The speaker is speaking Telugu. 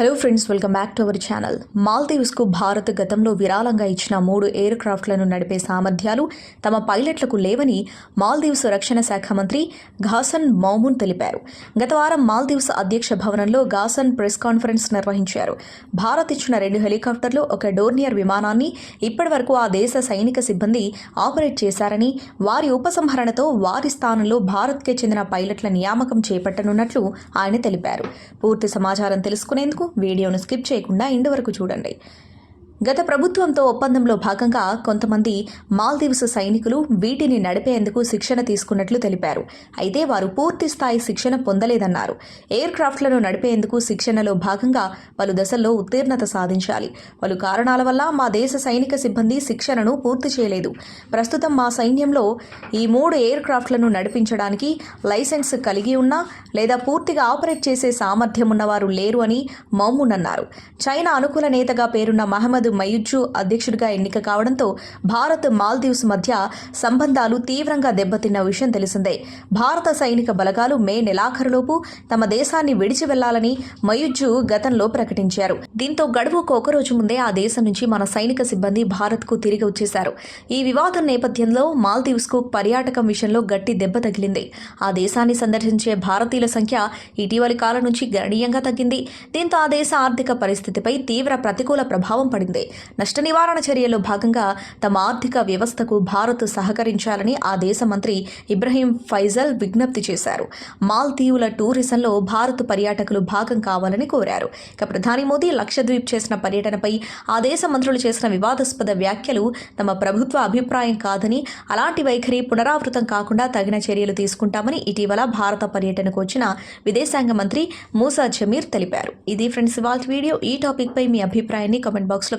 Hello friends welcome back to our channel మాల్దీవ్స్కు Bharat గతంలో విరాళంగా ఇచ్చిన మూడు ఎయిర్ క్రాఫ్ట్లను నడిపే సామర్థ్యాలు తమ పైలట్లకు లేవని మాల్దీవ్స్ రక్షణ శాఖ మంత్రి ఘాసన్ మౌమున్ తెలిపారు. గత వారం మాల్దీవ్స్ అధ్యక్ష భవనంలో ఘాసన్ ప్రెస్ కాన్ఫరెన్స్ నిర్వహించారు. భారత్ ఇచ్చిన రెండు హెలికాప్టర్లు ఒక డోర్నియర్ విమానాన్ని ఇప్పటివరకు ఆ దేశ సైనిక సిబ్బంది ఆపరేట్ చేశారని వారి ఉపసంహరణతో వారి స్థానంలో భారత్కే చెందిన పైలట్ల నియామకం చేపట్టనున్నట్లు ఆయన తెలిపారు. పూర్తి సమాచారం తెలుసుకునేందుకు వీడియోను స్కిప్ చేయకుండా ఇంటి వరకు చూడండి. గత ప్రభుత్వంతో ఒప్పందంలో భాగంగా కొంతమంది మాల్దీవ్స్ సైనికులు వీటిని నడిపేందుకు శిక్షణ తీసుకున్నట్లు తెలిపారు. అయితే వారు పూర్తి స్థాయి శిక్షణ పొందలేదన్నారు. ఎయిర్ క్రాఫ్ట్లను నడిపేందుకు శిక్షణలో భాగంగా పలు దశల్లో ఉత్తీర్ణత సాధించాలి. పలు కారణాల వల్ల మా దేశ సైనిక సిబ్బంది శిక్షణను పూర్తి చేయలేదు. ప్రస్తుతం మా సైన్యంలో ఈ మూడు ఎయిర్ క్రాఫ్ట్లను నడిపించడానికి లైసెన్స్ కలిగి ఉన్నా లేదా పూర్తిగా ఆపరేట్ చేసే సామర్థ్యం ఉన్నవారు లేరు అని మౌమున్ అన్నారు. చైనా అనుకూల నేతగా పేరున్న మహమ్మద్ మయుజు అధ్యక్షుడిగా ఎన్నిక కావడంతో భారత్ మాల్దీవ్స్ మధ్య సంబంధాలు తీవ్రంగా దెబ్బతిన్న విషయం తెలిసిందే. భారత సైనిక బలగాలు మే నెలాఖరులోపు తమ దేశాన్ని విడిచి వెళ్ళాలని మయుజ్జు గతంలో ప్రకటించారు. దీంతో గడువుకు ఒక రోజు ముందే ఆ దేశం నుంచి మన సైనిక సిబ్బంది భారత్కు తిరిగి వచ్చేశారు. ఈ వివాదం నేపథ్యంలో మాల్దీవ్స్కు పర్యాటకం విషయంలో గట్టి దెబ్బ తగిలింది. ఆ దేశాన్ని సందర్శించే భారతీయుల సంఖ్య ఇటీవలి కాలం నుంచి గణనీయంగా తగ్గింది. దీంతో ఆ దేశ ఆర్థిక పరిస్థితిపై తీవ్ర ప్రతికూల ప్రభావం పడింది. నష్ట నివారణ చర్యల్లో భాగంగా తమ ఆర్థిక వ్యవస్థకు భారత్ సహకరించాలని ఆ దేశ మంత్రి ఇబ్రహీం ఫైజల్ విజ్ఞప్తి చేశారు. మాల్దీవుల టూరిజంలో భారత్ పర్యాటకులు భాగం కావాలని కోరారు. ఇక ప్రధాని మోదీ లక్షద్వీప్ చేసిన పర్యటనపై ఆ దేశ మంత్రులు చేసిన వివాదాస్పద వ్యాఖ్యలు తమ ప్రభుత్వ అభిప్రాయం కాదని అలాంటి వైఖరి పునరావృతం కాకుండా తగిన చర్యలు తీసుకుంటామని ఇటీవల భారత పర్యటనకు వచ్చిన విదేశాంగ మంత్రి మూసా జమీర్ తెలిపారు. ఇది ఫ్రెండ్స్ ఇవాళ వీడియో. ఈ టాపిక్ పై మీ అభిప్రాయాన్ని కామెంట్ బాక్స్లో